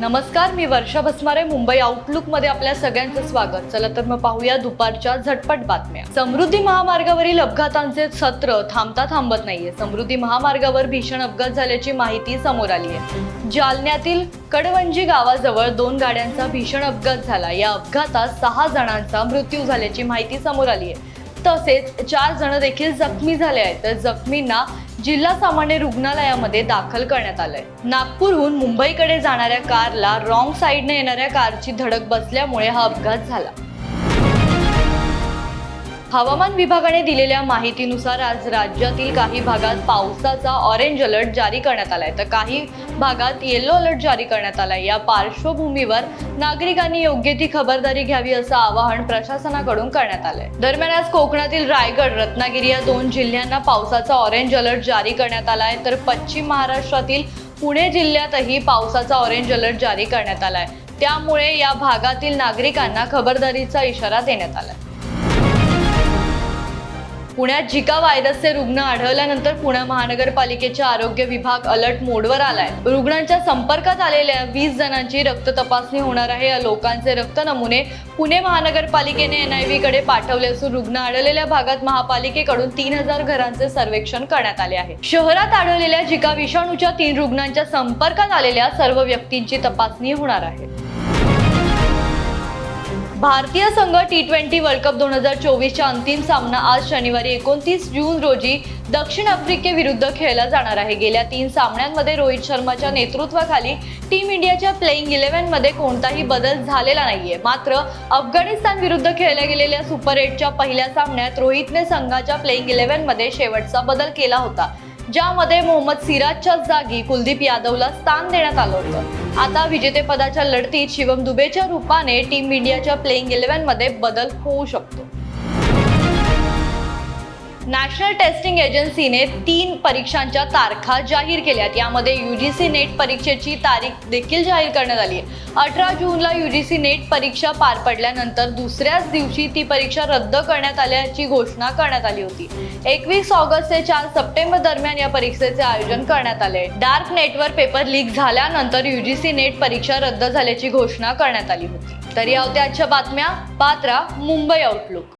नमस्कार मी वर्षा भस्मारे मुंबई आउटलुकमध्ये आपल्या सगळ्यांचं स्वागत. चला तर मग पाहूया दुपारच्या झटपट बातम्या. समृद्धी महामार्गावरील अपघातांचे सत्र थांबता थांबत नाहीये. समृद्धी महामार्गावर भीषण अपघात झाल्याची माहिती समोर आली आहे. जालन्यातील कडवंजी गावाजवळ दोन गाड्यांचा भीषण अपघात झाला. या अपघातात सहा जणांचा मृत्यू झाल्याची माहिती समोर आली आहे. तसेच चार जण देखील जखमी झाले आहेत. तर जखमींना जिल्हा सामान्य रुग्णालयामध्ये दाखल करण्यात आलंय. नागपूरहून मुंबईकडे जाणाऱ्या कारला रॉंग साईडने येणाऱ्या कारची धडक बसल्यामुळे हा अपघात झाला. हवामान विभागाने दिलेल्या माहितीनुसार आज राज्यातील काही भागात पावसाचा ऑरेंज अलर्ट जारी करण्यात आलाय. तर काही भागात येलो अलर्ट जारी करण्यात आलाय. या पार्श्वभूमीवर नागरिकांनी योग्य ती खबरदारी घ्यावी असं आवाहन प्रशासनाकडून करण्यात आलंय. दरम्यान आज कोकणातील रायगड रत्नागिरी या दोन जिल्ह्यांना पावसाचा ऑरेंज अलर्ट जारी करण्यात आलाय. तर पश्चिम महाराष्ट्रातील पुणे जिल्ह्यातही पावसाचा ऑरेंज अलर्ट जारी करण्यात आलाय. त्यामुळे या भागातील नागरिकांना खबरदारीचा इशारा देण्यात आलाय. पुण्यात झिका व्हायरसचे रुग्ण आढळल्यानंतर पुणे महानगरपालिकेच्या आरोग्य विभाग अलर्ट मोडवर आलाय. रुग्णांच्या संपर्कात आलेल्या वीस जणांची रक्त तपासणी होणार आहे. या लोकांचे रक्त नमुने पुणे महानगरपालिकेने एनआयव्ही कडे पाठवले असून रुग्ण आढळलेल्या भागात महापालिकेकडून तीन हजार घरांचे सर्वेक्षण करण्यात आले आहे. शहरात आढळलेल्या झिका विषाणूच्या तीन रुग्णांच्या संपर्कात आलेल्या सर्व व्यक्तींची तपासणी होणार आहे. भारतीय संघ टी ट्वेंटी वर्ल्ड कप दोन हजार चोवीसचा अंतिम सामना आज शनिवारी एकोणतीस जून रोजी दक्षिण आफ्रिकेविरुद्ध खेळला जाणार आहे. गेल्या तीन सामन्यांमध्ये रोहित शर्माच्या नेतृत्वाखाली टीम इंडियाच्या प्लेईंग इलेव्हनमध्ये कोणताही बदल झालेला नाहीये. मात्र अफगाणिस्तान विरुद्ध खेळल्या गेलेल्या सुपर एटच्या पहिल्या सामन्यात रोहितने संघाच्या प्लेईंग इलेव्हनमध्ये शेवटचा बदल केला होता. ज्यामध्ये मोहम्मद सिराजच्या जागी कुलदीप यादवला स्थान देण्यात आलं होतं. आता विजेतेपदाच्या लढतीत शिवम दुबेच्या रूपाने टीम इंडियाच्या प्लेइंग इलेव्हनमध्ये बदल होऊ शकतो. नॅशनल टेस्टिंग एजन्सीने तीन परीक्षांच्या तारखा जाहीर केल्यात. यामध्ये यू जी सी नेट परीक्षेची तारीख देखील जाहीर करण्यात आली आहे. अठरा जूनला यू जी सी नेट परीक्षा पार पडल्यानंतर दुसऱ्याच दिवशी ती परीक्षा रद्द करण्यात आल्याची घोषणा करण्यात आली होती. एकवीस ऑगस्ट ते चार सप्टेंबर दरम्यान या परीक्षेचे आयोजन करण्यात आले डार्क नेटवर पेपर लीक झाल्यानंतर यू जी सी नेट परीक्षा रद्द झाल्याची घोषणा करण्यात आली होती. तरी या होत्या आजच्या बातम्या. पात्रा मुंबई आउटलुक